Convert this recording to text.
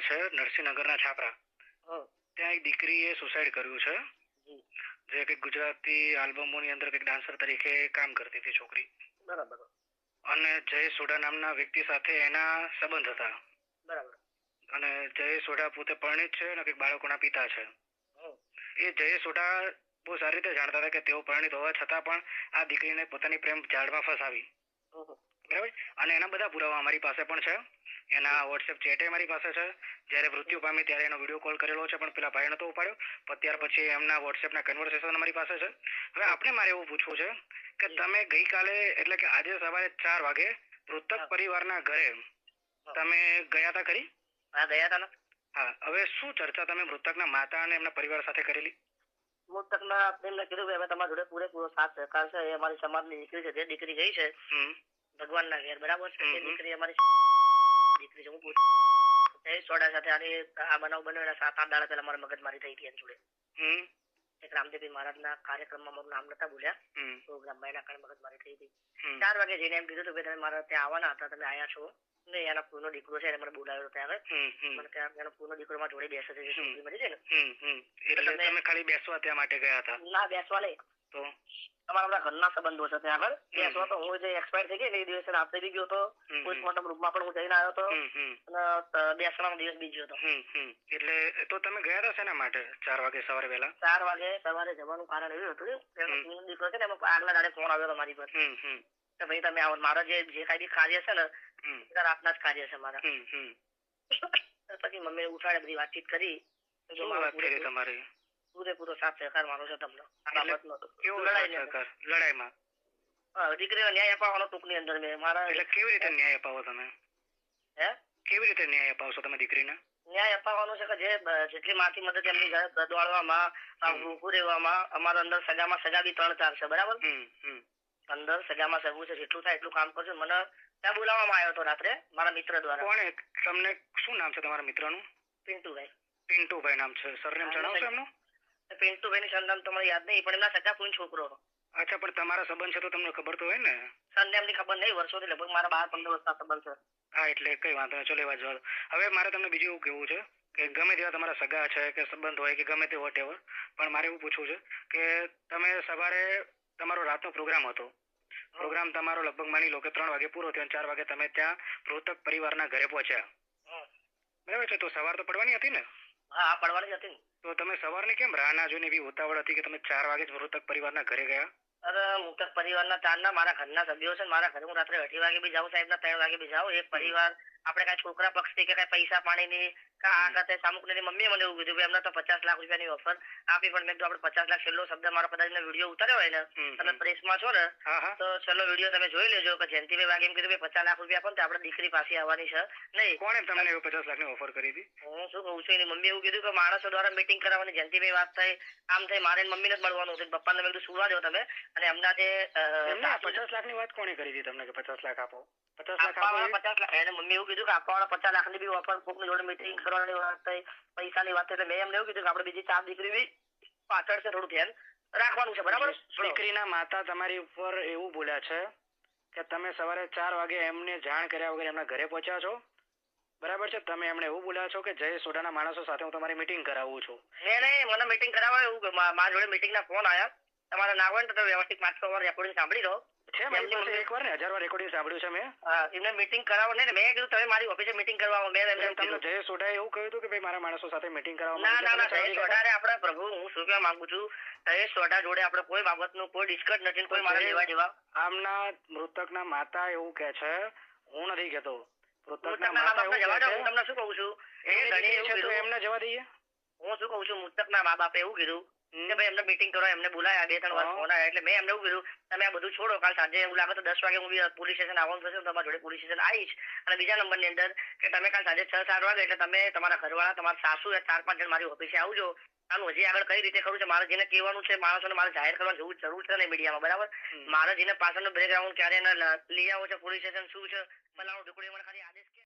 વિસ્તાર છે નરસિંહનગરના છાપરા. ત્યાં એક દીકરીએ સુસાઇડ કર્યું છે. જે. કંઈક ગુજરાતી આલ્બમોની અંદર કંઈક ડાન્સર તરીકે કામ કરતી હતી છોકરી. બરાબર. અને જય સોઢા નામના વ્યક્તિ સાથે એના સંબંધ હતા. બરાબર. અને જય સોઢા પોતે પરણિત છે અને કંઈક બાળકોના પિતા છે. એ જય સોઢા બહુ સારી રીતે જાણતા હતા કે તેઓ પરણિત હોવા છતાં પણ આ દીકરીને પોતાની પ્રેમ જાળમાં ફસાવી. બરાબર? અને એના બધા પુરાવા અમારી પાસે પણ છે. એના વોટ્સએપ ચેટે મારી પાસે છે. જ્યારે મૃત્યુ પામી ત્યારે એનો વીડિયો કોલ કરેલો છે પણ પેલા ભાઈ નતો ઉપાડ્યો. પણ ત્યાર પછી એમના વોટ્સએપના કન્વર્સેશન અમારી પાસે છે. હવે આપણે મારે એવું પૂછવું છે કે તમે ગઈકાલે એટલે કે આજે સવારે ચાર વાગે મૃતક પરિવારના ઘરે તમે ગયા હતા ખરી? હા ગયા હતા ને. હા હવે શું ચર્ચા તમે મૃતકના માતા અને એમના પરિવાર સાથે કરેલી? મૃતકના એમને કીધું કે અમે તમારા જોડે પૂરેપૂરો સાથ સહકાર છે. એ અમારી સમાજની દીકરી છે. જે દીકરી ગઈ છે ભગવાનના ઘેર બરાબર? છે દીકરી અમારી દીકરી છે હું પૂછ. એ સોડા સાથે આની આ બનાવ બન્યો એના સાત આઠ દાડા પહેલા મગજ મારી થઈ હતી જોડે. એક રામદેવજી મહારાજના કાર્યક્રમમાં મારું નામ નતા બોલ્યા પ્રોગ્રામમાં એના કારણે મગજમારી થઈ હતી ચાર વાગે જઈને એમ કીધું હતું કે તમે મારા ત્યાં આવવાના હતા તમે આયા છો. ને એના પૂરનો દીકરો છે એને મને બોલાવ્યો ત્યાં આગળ. હમ હમ. મને ત્યાં એનો પૂરનો દીકરો માં જોડે બેસે છે છોકરી મળી છે ને. એટલે તમે ખાલી બેસવા ત્યાં માટે ગયા હતા? ના બેસવા નહીં. તો? તમારા બધા ઘરના સંબંધો છે ત્યાં આગળ. કે અથવા તો હું જે એક્સપાયર થઈ ગઈ એ દિવસે રાત્રે બી ગયો હતો પોસ્ટમોર્ટમ રૂમમાં પણ હું જઈને આવ્યો હતો અને અ, બેસવાનો દિવસ બીજો હતો એટલે તો તમે ગયા હતા શેના માટે? ચાર વાગે સવારે વહેલા? ચાર વાગે સવારે જવાનું કારણ એવું હતું. કે એનો દીકરો છે ને એમાં આગલા દાડે ફોન આવ્યો હતો મારી પર. કે ભાઈ તમે આવો. મારા જે જે કાંઈ બી કાર્ય છે ને એ રાતના જ કાર્ય છે મારા. પછી મમ્મીને ઉઠાડે બધી વાતચીત કરી તમારી? પૂરેપૂરો સાથ સહકાર મારો છે તમને. આ બાબતનો કેવો સહકાર લડાઈમાં? દીકરીને ન્યાય અપાવવાનો ટૂંકની અંદર મેં. મારા એટલે કેવી રીતે ન્યાય અપાવો તમે? હે? કેવી રીતે ન્યાય અપાવશો તમે દીકરીને? ન્યાય અપાવવાનો છે કે જે જેટલી માથી મદદ એમની દોડવામાં ઉભું રહેવામાં અમારા અંદર સજામાં સજા બી ત્રણ ચાર છે બરાબર? અંદર સજામાં સગવું છે જેટલું થાય એટલું કામ કરજો. મને ત્યાં બોલાવવામાં આવ્યો હતો રાત્રે મારા મિત્ર દ્વારા. કોણે? તમને શું નામ છે તમારા મિત્રનું? પિન્ટુભાઈ. પિન્ટુભાઈ નામ છે. સરનેમ જણાવશો એમનું? એ પિન્ટુભાઈની સંતાન તો યાદ નહીં પણ એમના સગા કોઈ છોકરો અચ્છા પણ તમારા સંબંધ છે તો તમને ખબર તો હોય ને? સંતાનની ખબર નહીં વર્ષોથી લગભગ મારા બાર પંદર વર્ષના સંબંધ છે. હા એટલે કઈ વાંધો નહીં ચલો એ વાત જવા હવે મારે તમને બીજું એવું કહેવું છે કે ગમે તેવા તમારા સગા છે કે સંબંધ હોય કે ગમે તે વોટેવર પણ મારે એવું પૂછવું છે કે તમે સવારે તમારો રાતનો પ્રોગ્રામ હતો. પ્રોગ્રામ તમારો લગભગ માની લો કે ત્રણ વાગે પૂરો થયો અને ચાર વાગે તમે ત્યાં મૃતક પરિવારના ઘરે પહોંચ્યા. બરાબર છે? તો સવાર તો પડવાની હતી ને? હા હા પડવાની હતી તો તમે સવારની કેમ રાહ ના જોઈને એવી ઉતાવળ હતી કે તમે ચાર વાગે જ મૃતક પરિવારના ઘરે ગયા? અરે મૃતક પરિવારના ચારના મારા ઘરના સભ્યો છે મારા ઘરે હું રાત્રે અઢી વાગે બી જાઉં સાહેબના ત્રણ વાગે બી જાઉં. એક પરિવાર આપણે કાંઈ છોકરા પક્ષથી કે કાંઈ પૈસા પાણીની કા આ ખાતે સામુકની મમ્મીએ મને એવું કીધું કે એમને તો પચાસ લાખ રૂપિયાની ઓફર આપી પણ મેં કીધું આપણે પચાસ લાખ છેલ્લો શબ્દ મારા કદાચ વીડિયો ઉતાર્યો હોય ને તમે. પ્રેસમાં છો ને તો છેલ્લો વીડિયો તમે જોઈ લેજો કે જયંતિભાઈ વાગે એમ કીધું કે પચાસ લાખ રૂપિયા પણ ને તો આપણે દીકરી પાસે આવવાની છે. નહીં. કોણે તમને એવું પચાસ લાખની ઓફર કરી હતી? હું શું કહું છું એની મમ્મી એવું કીધું કે માણસો દ્વારા મીટિંગ કરાવવાની જયંતિભાઈ વાત થઈ આમ થઈ મારે ને મમ્મીને જ મળવાનું હતું. પપ્પાને મેં કીધું સુવા દો તમે. અને એમના જે પચાસ લાખ લાખની વાત કોને કરી હતી તમને કે પચાસ લાખ આપો? પચાસ લાખ પચાસ લાખ. એને મમ્મી એવું કીધું કે આપવાવાળા પચાસ લાખની બી ઓફર કોકની જોડે મીટિંગ કરવાની વાત થઈ પૈસાની વાત થઈ એટલે મેં એમને એવું કીધું કે આપણે બીજી ચાર દીકરી બી પાછળ છે થોડું ધ્યાન રાખવાનું છે બરાબર? દીકરીના માતા તમારી ઉપર એવું બોલ્યા છે કે તમે સવારે ચાર વાગે એમને જાણ કર્યા વગર એમના ઘરે પહોંચ્યા છો. બરાબર છે? તમે એમને એવું બોલ્યા છો કે જય સોડાના માણસો સાથે હું તમારી મીટિંગ કરાવું છું. નહીં મને મીટિંગ કરાવવા એવું મારા જોડે મીટિંગના ફોન આવ્યા તમારે ના હોય ને તો વ્યવસ્થિત પાંચ છ વાર રેકોર્ડિંગ સાંભળી લો. છે મારી પાસે ને હજાર વાર રેકોર્ડિંગ સાંભળ્યું છે મેં. એમને મીટિંગ કરાવો ને. મેં કીધું તમે મારી ઓફિસે મીટિંગ કરવા આવો. મેં એમને તમને જય સોઢાએ એવું કહ્યું હતું કે ભાઈ મારા માણસો સાથે મીટિંગ કરાવવા ના ના ના જય જયેશ આપણે પ્રભુ. હું શું કહેવા માંગુ છું? જયેશ સોઢા જોડે આપણે કોઈ બાબતનું કોઈ ડિસ્કસ નથી કોઈ મારા લેવા દેવા આમના મૃતકના માતા એવું કે છે હું નથી કહેતો. મૃતકના માતા એવું. કહે હું તમને શું કહું છું? મૃતક એમની જવા દઈએ. હું શું કહું છું? મૃતકના મા બાપે એવું કીધું. કે ભાઈ એમને મીટિંગ કરો એમને બોલાયા બે ત્રણ વાર ફોન આવ્યા એટલે મેં એમને એવું કીધું તમે આ બધું છોડો કાલ સાંજે એવું લાગે તો દસ વાગે હું બી પોલીસ સ્ટેશન આવવાનું થશે તમારા જોડે પોલીસ સ્ટેશન આવીશ. અને બીજા નંબરની અંદર કે તમે કાલ સાંજે છ સાત વાગે એટલે તમે તમારા ઘરવાળા તમારા સાસુ ચાર પાંચ જણ મારી ઓફિસે આવજો. આનું હજી આગળ કઈ રીતે કરવું છે મારે જેને કહેવાનું છે માણસોને મારે જાહેર કરવાની જરૂર જરૂર છે ને મીડિયામાં બરાબર. મારે જેને પાછળનો બ્રેકગ્રાઉન્ડ ક્યારે એને લઈ આવો છે પોલીસ સ્ટેશન શું છે બનાવો ઢીકણું એ મને ખાલી આદેશ